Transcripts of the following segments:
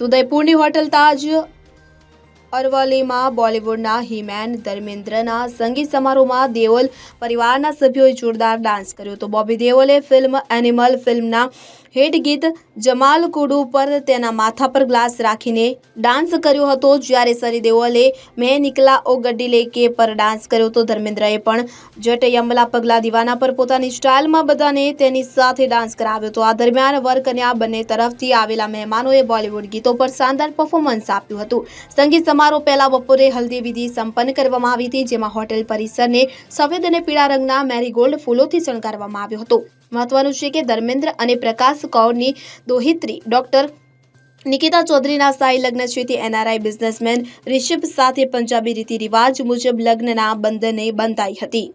ઉદયપુરની hotel તાજ અરવલ્લીમાં બોલિવૂડના હિમેન ધર્મેન્દ્રના સંગીત સમારોહમાં દેઓલ પરિવારના સભ્યોએ જોરદાર ડાન્સ કર્યો તો બોબી દેઓલે ફિલ્મ એનિમલ ફિલ્મના હિટ ગીત જમાલ કુડુ પર તેના માથા પર ગ્લાસ રાખીને ડાન્સ કર્યો હતો. જ્યારે સની દેઓલે મેં નિકલા ઓ ગડ્ડી લેકે પર ડાન્સ કર્યો હતો. ધર્મેન્દ્રએ પણ જટ યમલા પગલા દીવાના પર પોતાની સ્ટાઇલમાં બધાને તેની સાથે ડાન્સ કરાવ્યો હતો. આ દરમિયાન વર્ક અને આ બંને તરફથી આવેલા મહેમાનોએ બોલિવૂડ ગીતો પર શાનદાર પરફોર્મન્સ આપ્યું હતું. સંગીત સમારોહ પહેલા બપોરે હલ્દી વિધિ સંપન્ન કરવામાં આવી હતી, જેમાં હોટેલ પરિસરને સફેદ અને પીળા રંગના મેરીગોલ્ડ ફૂલોથી શણગારવામાં આવ્યો હતો. મહત્વનું છે કે ધર્મેન્દ્ર અને પ્રકાશ કૌરની દોહિત્રી ડોક્ટર નિકિતા ચૌધરીના સ્થાયી લગ્ન છે. તે એનઆરઆઈ બિઝનેસમેન રિષભ સાથે પંજાબી રીતિ રિવાજ મુજબ લગ્નના બંધને બંધાઈ હતી.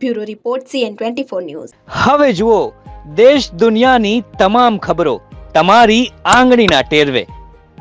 Bureau report, CN twenty four news. હવે જુઓ, દેશ દુનિયાની તમામ ખબરો તમારી આંગળીના ટેરવે.